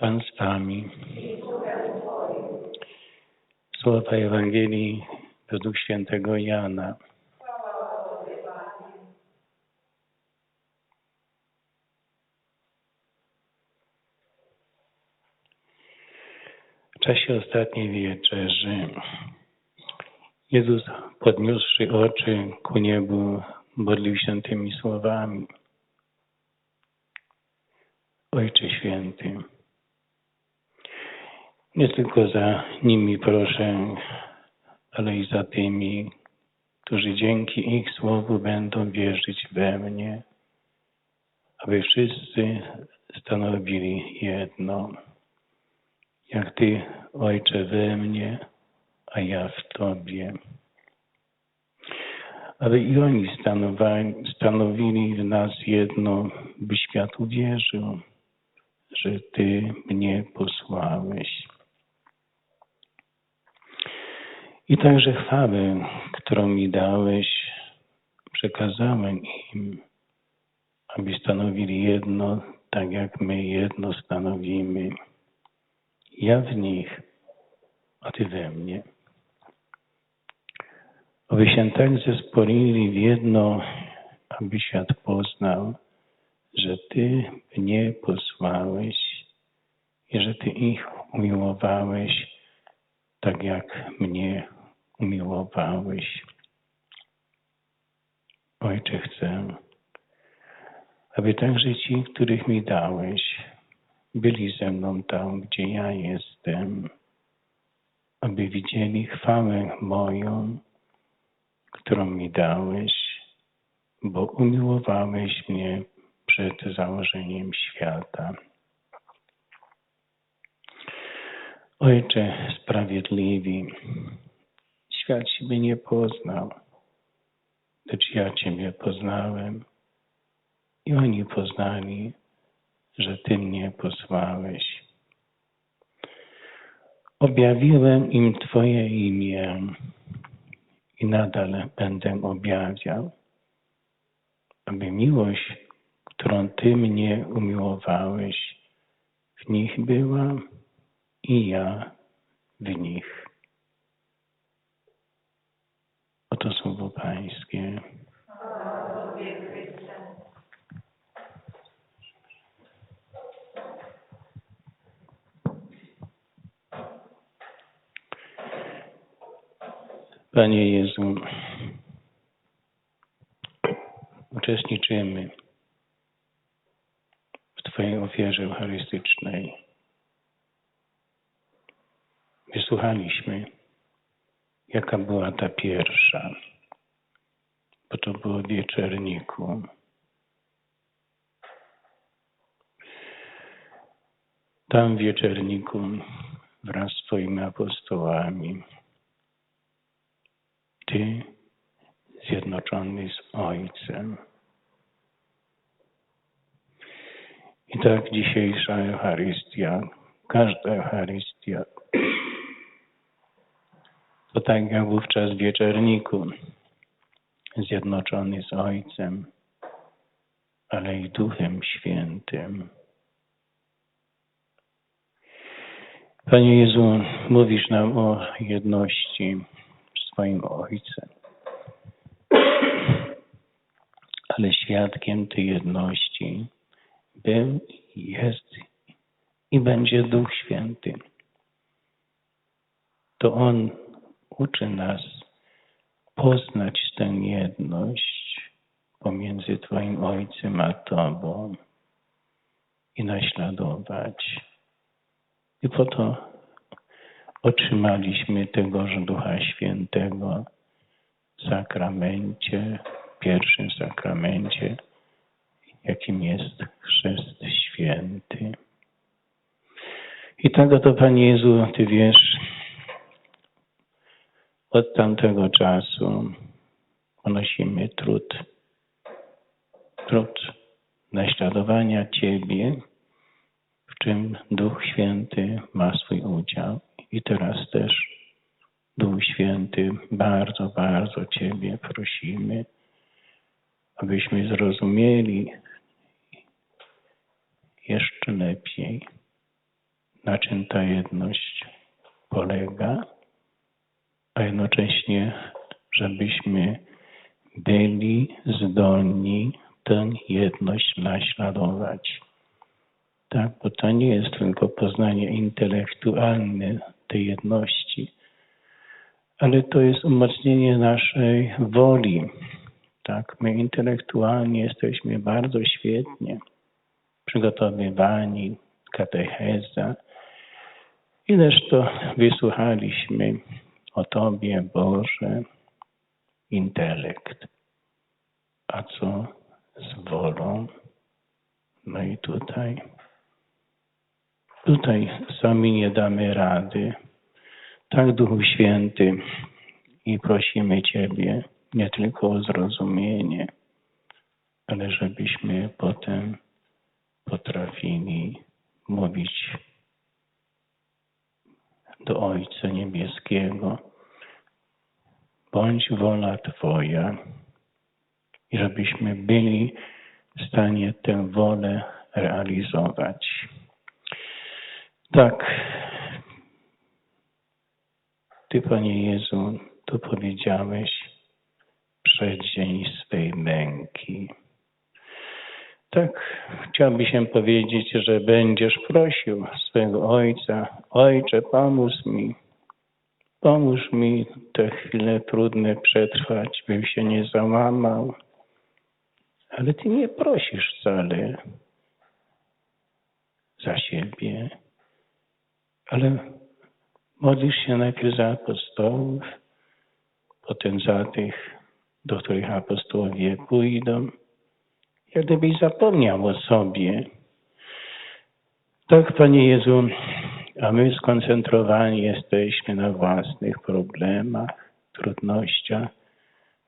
Pan z Wami. Słowa Ewangelii według świętego Jana. W czasie ostatniej wieczerzy Jezus podniósłszy oczy ku niebu modlił się tymi słowami. Ojcze Święty, nie tylko za nimi proszę, ale i za tymi, którzy dzięki ich słowu będą wierzyć we mnie, aby wszyscy stanowili jedno, jak Ty, Ojcze, we mnie, a ja w Tobie. Aby i oni stanowili w nas jedno, by świat uwierzył, że Ty mnie posłałeś. I także chwałę, którą mi dałeś, przekazałem im, aby stanowili jedno, tak jak my jedno stanowimy. Ja w nich, a Ty we mnie. Aby się tak zespolili w jedno, aby świat poznał, że Ty mnie posłałeś i że Ty ich umiłowałeś, tak jak mnie umiłowałeś. Ojcze, chcę, aby także ci, których mi dałeś, byli ze mną tam, gdzie ja jestem, aby widzieli chwałę moją, którą mi dałeś, bo umiłowałeś mnie przed założeniem świata. Ojcze sprawiedliwi, świat Ciebie nie poznał, lecz ja Ciebie poznałem i oni poznali, że Ty mnie posłałeś. Objawiłem im Twoje imię i nadal będę objawiał, aby miłość, którą Ty mnie umiłowałeś, w nich była i ja w nich. Oto słowo Pańskie. Panie Jezu, uczestniczymy w Twojej ofierze eucharystycznej. Wysłuchaliśmy, jaka była ta pierwsza, bo to było w wieczerniku. Tam w wieczerniku wraz z Twoimi apostołami Ty zjednoczony z Ojcem. I tak dzisiejsza Eucharystia, każda Eucharystia, jak wówczas w wieczerniku, zjednoczony z Ojcem, ale i Duchem Świętym. Panie Jezu, mówisz nam o jedności swoim Ojcem. Ale świadkiem tej jedności był, jest i będzie Duch Święty. To On uczy nas poznać tę jedność pomiędzy Twoim Ojcem a Tobą i naśladować. I po to otrzymaliśmy tegoż Ducha Świętego w sakramencie, pierwszym sakramencie, jakim jest chrzest święty. I tak oto, Panie Jezu, Ty wiesz, od tamtego czasu ponosimy trud, trud naśladowania Ciebie, w czym Duch Święty ma swój udział. I teraz też, Duch Święty, bardzo, bardzo Ciebie prosimy, abyśmy zrozumieli jeszcze lepiej, na czym ta jedność polega, a jednocześnie, żebyśmy byli zdolni tę jedność naśladować. Tak, bo to nie jest tylko poznanie intelektualne tej jedności, ale to jest umocnienie naszej woli. Tak, my intelektualnie jesteśmy bardzo świetnie przygotowywani, katecheza. Ileż to wysłuchaliśmy o Tobie, Boże, intelekt. A co z wolą? No i tutaj, tutaj sami nie damy rady. Tak, Duchu Święty, i prosimy Ciebie nie tylko o zrozumienie, ale żebyśmy potem potrafili mówić do Ojca Niebieskiego, bądź wola Twoja, i żebyśmy byli w stanie tę wolę realizować. Tak, Ty, Panie Jezu, to powiedziałeś przeddzień swej męki. Tak, chciałby się powiedzieć, że będziesz prosił swego Ojca, Ojcze, pomóż mi, pomóż mi te chwile trudne przetrwać, bym się nie załamał. Ale Ty nie prosisz wcale za siebie, ale modlisz się najpierw za apostołów, potem za tych, do których apostołowie pójdą, jak gdybyś zapomniał o sobie. Tak, Panie Jezu, a my skoncentrowani jesteśmy na własnych problemach, trudnościach,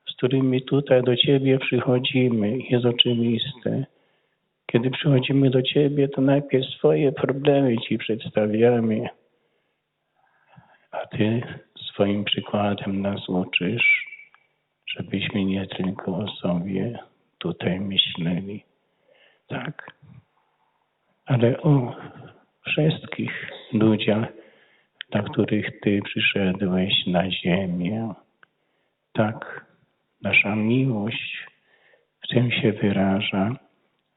z którymi tutaj do Ciebie przychodzimy. Jest oczywiste. Kiedy przychodzimy do Ciebie, to najpierw swoje problemy Ci przedstawiamy, a Ty swoim przykładem nas uczysz, żebyśmy nie tylko o sobie tutaj myśleli. Tak, ale o wszystkich ludziach, dla których Ty przyszedłeś na ziemię. Tak, nasza miłość w tym się wyraża,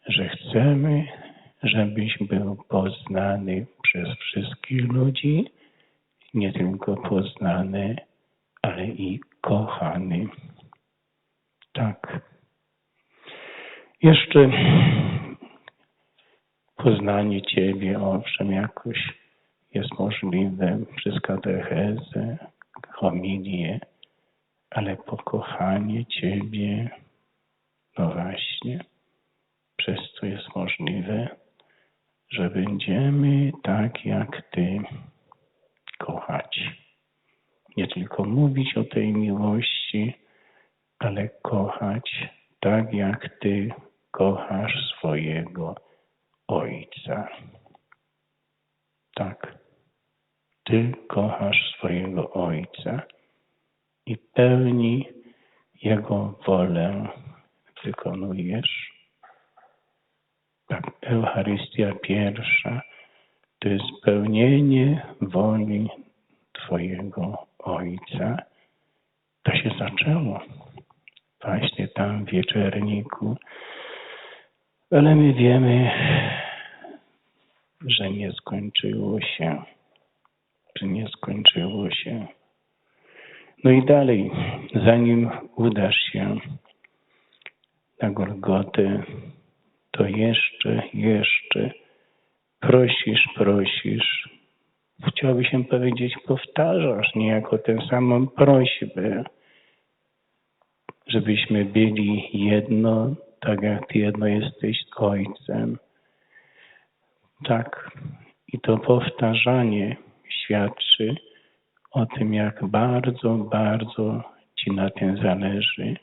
że chcemy, żebyś był poznany przez wszystkich ludzi, nie tylko poznany, ale i kochany. Tak. Jeszcze poznanie Ciebie, owszem, jakoś jest możliwe przez katechezę, homilię, ale pokochanie Ciebie, no właśnie, przez co jest możliwe, że będziemy tak jak Ty kochać. Nie tylko mówić o tej miłości, ale kochać tak jak Ty kochasz swojego Ojca. Tak. Ty kochasz swojego Ojca i pełni Jego wolę wykonujesz. Tak, Eucharystia pierwsza to jest spełnienie woli Twojego Ojca. To się zaczęło właśnie tam w wieczerniku, ale my wiemy, że nie skończyło się, że nie skończyło się. No i dalej, zanim udasz się na Golgotę, to jeszcze, jeszcze prosisz, prosisz. Chciałby się powiedzieć, powtarzasz niejako tę samą prośbę, żebyśmy byli jedno, tak jak Ty jedno jesteś Ojcem. Tak. I to powtarzanie świadczy o tym, jak bardzo, bardzo Ci na tym zależy.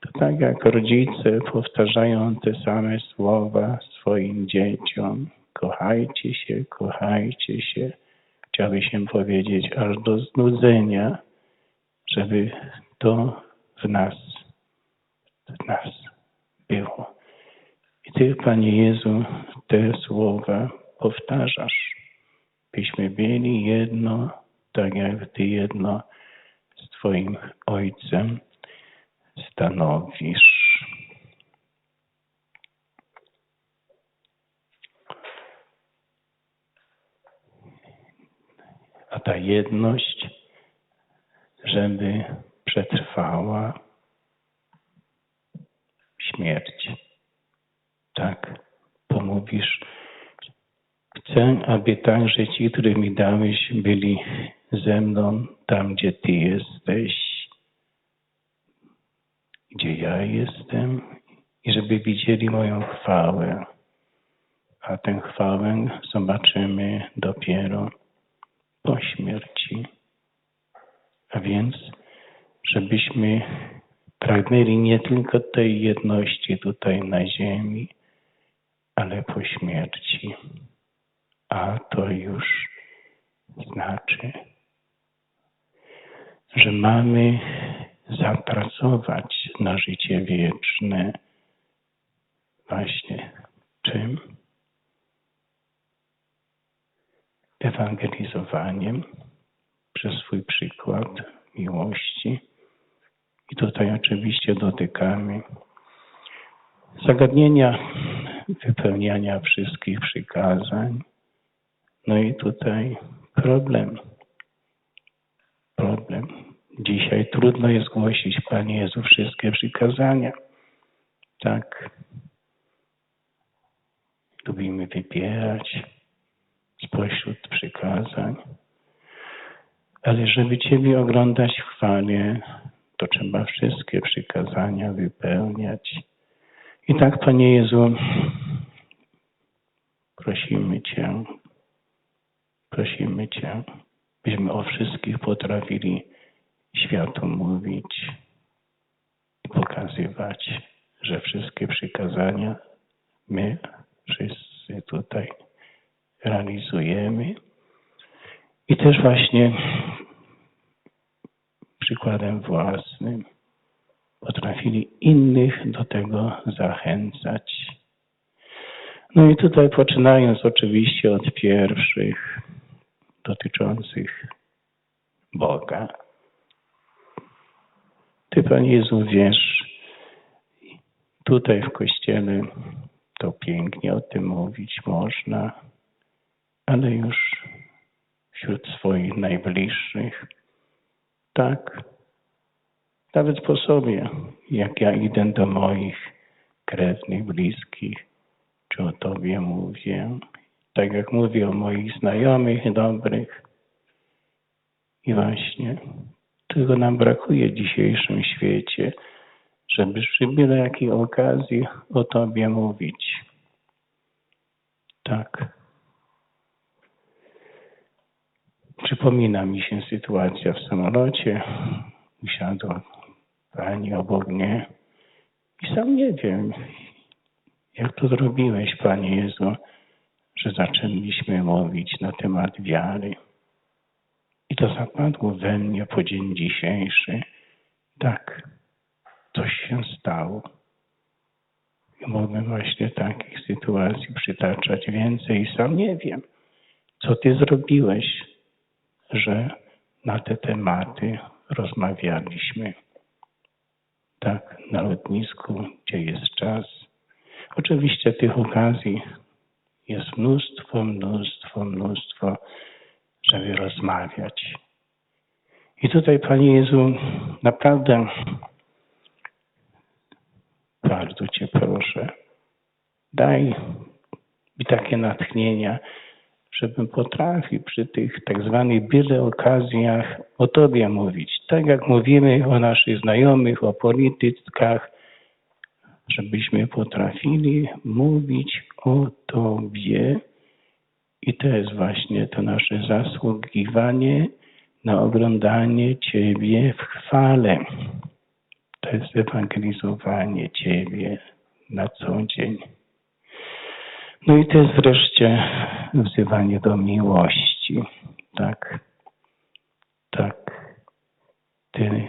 To tak jak rodzice powtarzają te same słowa swoim dzieciom. Kochajcie się, kochajcie się. Chciałby się powiedzieć aż do znudzenia, żeby to w nas, w nas było. I Ty, Panie Jezu, te słowa powtarzasz. byśmy byli jedno, tak jak Ty jedno z Twoim Ojcem stanowisz. A ta jedność, żeby przetrwała śmierć. Tak, pomówisz. Chcę, aby także ci, których mi dałeś, byli ze mną tam, gdzie Ty jesteś, gdzie ja jestem, i żeby widzieli moją chwałę. A tę chwałę zobaczymy dopiero po śmierci. A więc, żebyśmy pragnęli nie tylko tej jedności tutaj na ziemi, ale po śmierci. A to już znaczy, że mamy zapracować na życie wieczne właśnie czym? Ewangelizowaniem przez swój przykład miłości. I tutaj oczywiście dotykamy zagadnienia wypełniania wszystkich przykazań. No i tutaj problem. Problem. Dzisiaj trudno jest głosić, Panie Jezu, wszystkie przykazania. Tak. Lubimy wybierać spośród przykazań. Ale żeby Ciebie oglądać w chwale, to trzeba wszystkie przykazania wypełniać. I tak, Panie Jezu, prosimy Cię, prosimy Cię, byśmy o wszystkich potrafili światu mówić i pokazywać, że wszystkie przykazania my wszyscy tutaj realizujemy. I też właśnie przykładem własnym potrafili innych do tego zachęcać. No i tutaj poczynając oczywiście od pierwszych dotyczących Boga. Ty, Panie Jezu, wiesz, tutaj w Kościele to pięknie o tym mówić można, ale już wśród swoich najbliższych, tak, nawet po sobie, jak ja idę do moich krewnych, bliskich, czy o Tobie mówię, tak jak mówię o moich znajomych, dobrych. I właśnie tego nam brakuje w dzisiejszym świecie, żeby przy byle jakiej okazji o Tobie mówić. Tak. Przypomina mi się sytuacja w samolocie. Usiadła pani obok mnie i sam nie wiem, jak to zrobiłeś, Panie Jezu, że zaczęliśmy mówić na temat wiary. I to zapadło we mnie po dzień dzisiejszy. Tak, coś się stało. I właśnie takich sytuacji przytaczać więcej i sam nie wiem, co Ty zrobiłeś, że na te tematy rozmawialiśmy. Tak, na lotnisku, gdzie jest czas. Oczywiście tych okazji jest mnóstwo, mnóstwo, mnóstwo, żeby rozmawiać. I tutaj, Panie Jezu, naprawdę bardzo Cię proszę, daj mi takie natchnienia, żebym potrafił przy tych tak zwanych byle okazjach o Tobie mówić. Tak jak mówimy o naszych znajomych, o politykach, żebyśmy potrafili mówić o Tobie. I to jest właśnie to nasze zasługiwanie na oglądanie Ciebie w chwale. To jest ewangelizowanie Ciebie na co dzień. No i to jest wreszcie wzywanie do miłości. Tak, tak. Ty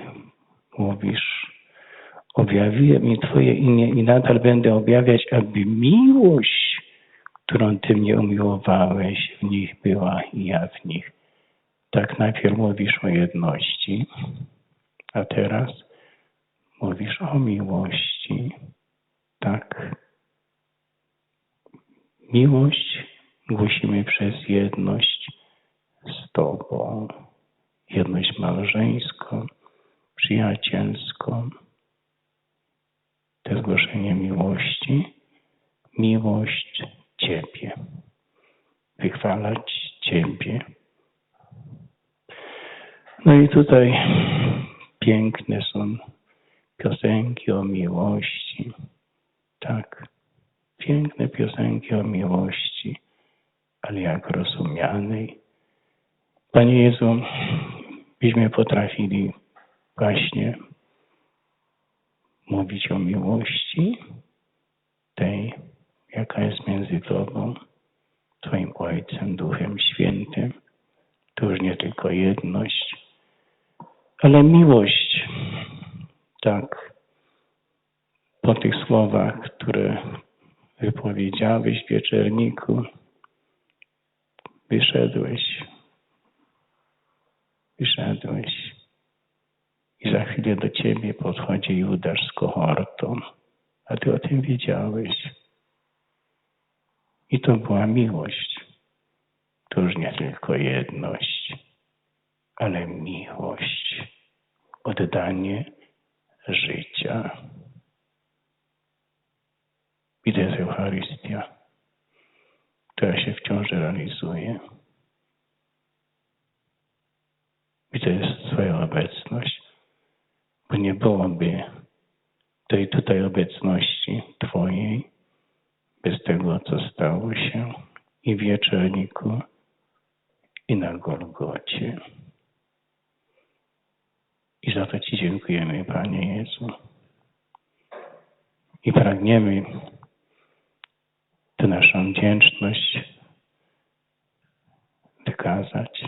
mówisz, objawiłem mi Twoje imię i nadal będę objawiać, aby miłość którą Ty mnie umiłowałeś, w nich była i ja w nich. Tak najpierw mówisz o jedności, a teraz mówisz o miłości. Tak. Miłość głosimy przez jedność z Tobą, jedność małżeńską, przyjacielską. To zgłoszenie miłości, miłość Ciebie, wychwalać Ciebie. No i tutaj piękne są piosenki o miłości. Tak, piękne piosenki o miłości, ale jak rozumianej. Panie Jezu, byśmy potrafili właśnie mówić o miłości, tej, jaka jest między Tobą, Twoim Ojcem, Duchem Świętym. To już nie tylko jedność, ale miłość. Tak, po tych słowach, które wypowiedziałeś w wieczerniku, wyszedłeś, wyszedłeś i za chwilę do ciebie podchodzi Judasz z kohortą, a ty o tym wiedziałeś. I to była miłość. To już nie tylko jedność, ale miłość, oddanie życia. Jest Eucharystia, która się wciąż realizuje. Jest Twoja obecność, bo nie byłoby tej tutaj obecności Twojej bez tego, co stało się i w wieczorniku, i na Golgocie. I za to Ci dziękujemy, Panie Jezu. I pragniemy tę naszą wdzięczność wykazać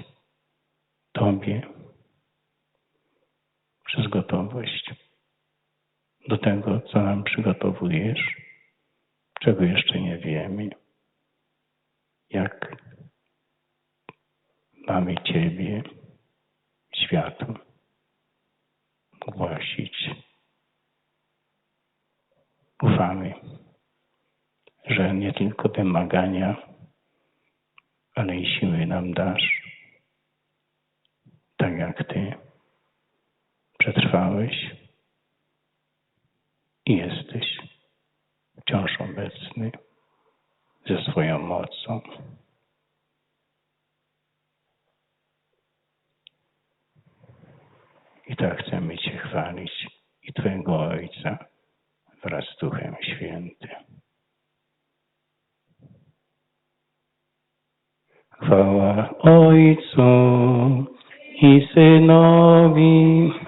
Tobie przez gotowość do tego, co nam przygotowujesz, czego jeszcze nie wiemy, jak mamy Ciebie, światu, głosić. Ufamy, że nie tylko wymagania, ale i siły nam dasz, tak jak Ty przetrwałeś i jesteś wciąż obecny ze swoją mocą. I tak chcemy Cię chwalić i Twojego Ojca wraz z Duchem Świętym. For our eyes saw his novi.